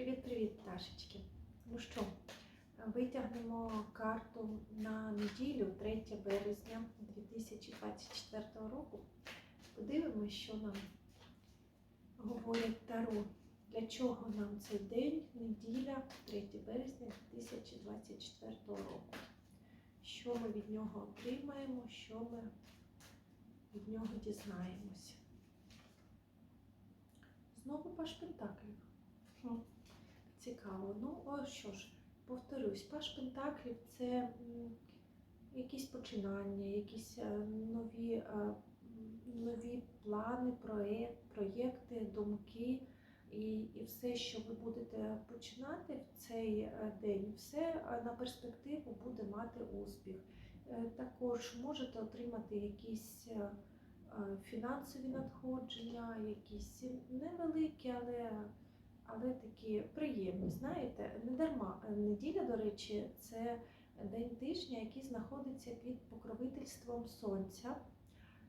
Привіт-привіт, пташечки. Ну що, витягнемо карту на неділю, 3 березня 2024 року. Подивимося, що нам говорять Таро. Для чого нам цей день, неділя, 3 березня 2024 року. Що ми від нього отримаємо, що ми від нього дізнаємося. Знову Паш Пентаклів. Цікаво. Ну, о, що ж, повторюсь, Паш Пентаклів це якісь починання, якісь е, нові, е, нові плани, проєкт, проєкти, думки. І, і все, що ви будете починати в цей е, день, все на перспективу буде мати успіх. Також можете отримати якісь фінансові надходження, якісь невеликі, але але такі приємні. Знаєте, не дарма Е, неділя, до речі, це день тижня, який знаходиться під покровительством сонця.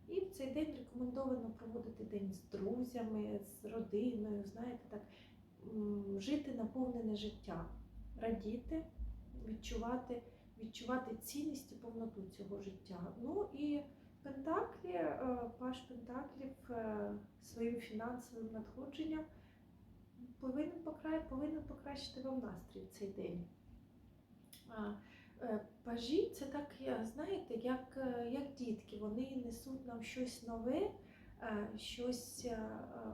І в цей день рекомендовано проводити день з друзями, з родиною, знаєте, так, жити наповнене життя, радіти, відчувати, відчувати цінність і повноту цього життя. Ну і Пентаклі, е, Паш Пентаклів е, своїм фінансовим надходженням повинен, повинен покращити вам настрій в цей день. Е, Пажі це так, знаєте, як, е, як дітки, вони несуть нам щось нове, е, щось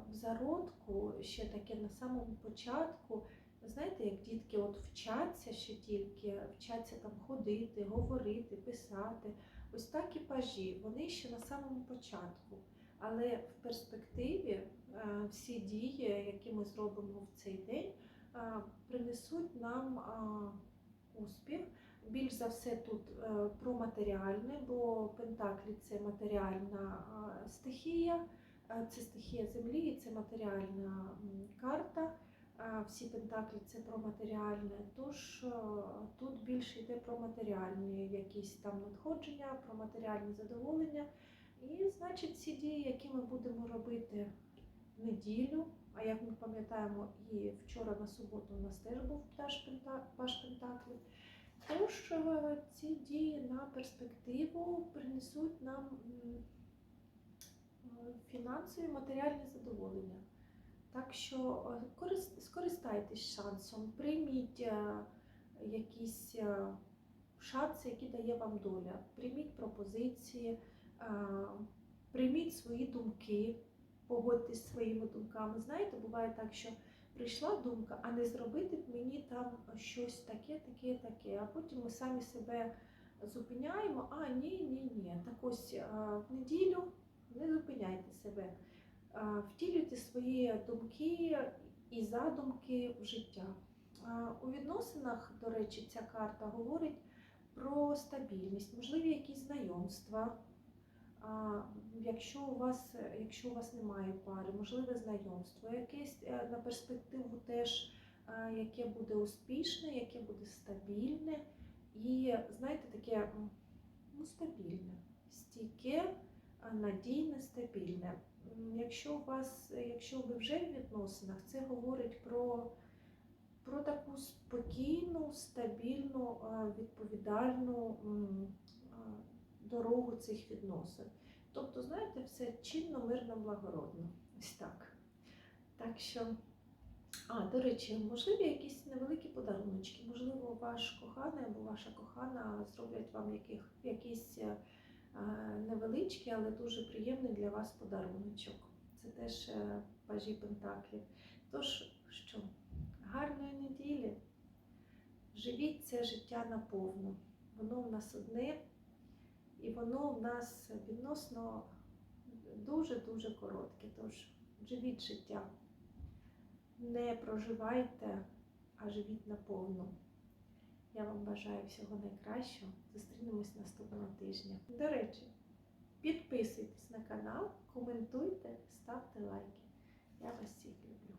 в зародку, ще таке на самому початку. Знаєте, як дітки от вчаться ще тільки, вчаться там ходити, говорити, писати. Ось так і пажі, вони ще на самому початку. Але в перспективі е, всі дії, які ми зробимо в цей день, е, принесуть нам е, успіх. Більш за все тут про матеріальне, бо Пентаклі це матеріальна стихія, це стихія землі, і це матеріальна карта. Всі пентаклі це про матеріальне, тож тут більше йде про матеріальні якісь там надходження, про матеріальні задоволення. І значить, ці дії, які ми будемо робити в неділю, а як ми пам'ятаємо, і вчора на суботу у нас теж був Паш Пента- Паш Пентаклів. Тож е, ці дії на перспективу принесуть нам е, фінансові матеріальні задоволення. Так що е, скористайтесь шансом, прийміть якісь шанси, які дає вам доля. Прийміть пропозиції, прийміть свої думки, погодьтесь зі своїми думками. Знаєте, буває так, що прийшла думка, а не зробити мені там щось таке, таке, таке. А потім ми самі себе зупиняємо. А, ні, ні, ні. Так ось в неділю не зупиняйте себе. Втілюйте свої думки і задумки в життя. У відносинах, до речі, ця карта говорить про стабільність, можливі якісь знайомства. Якщо у вас, якщо у вас немає пари, можливе знайомство, якесь е, на перспективу теж, е, яке буде успішне, яке буде стабільне і, знаєте, таке ну, стабільне, стійке, е, надійне, стабільне. Якщо у вас, якщо ви вже в відносинах, це говорить про, про таку спокійну, стабільну, е, відповідальну е, дорогу цих відносин. Тобто, знаєте, все чинно, мирно, благородно. Ось так. Так що, а, до речі, можливі якісь невеликі подаруночки. Можливо, ваш коханий або ваша кохана зроблять вам яких, якийсь е, невеличкий, але дуже приємний для вас подаруночок. Це теж е, пажі Пентаклів. Тож, що, гарної неділі. Живіть це життя наповну. Воно в нас одне. І воно в нас відносно дуже-дуже коротке. Тож живіть життя. Не проживайте, а живіть наповну. Я вам бажаю всього найкращого. Зустрінемось наступного тижня. До речі, підписуйтесь на канал, коментуйте, ставте лайки. Я вас всіх люблю.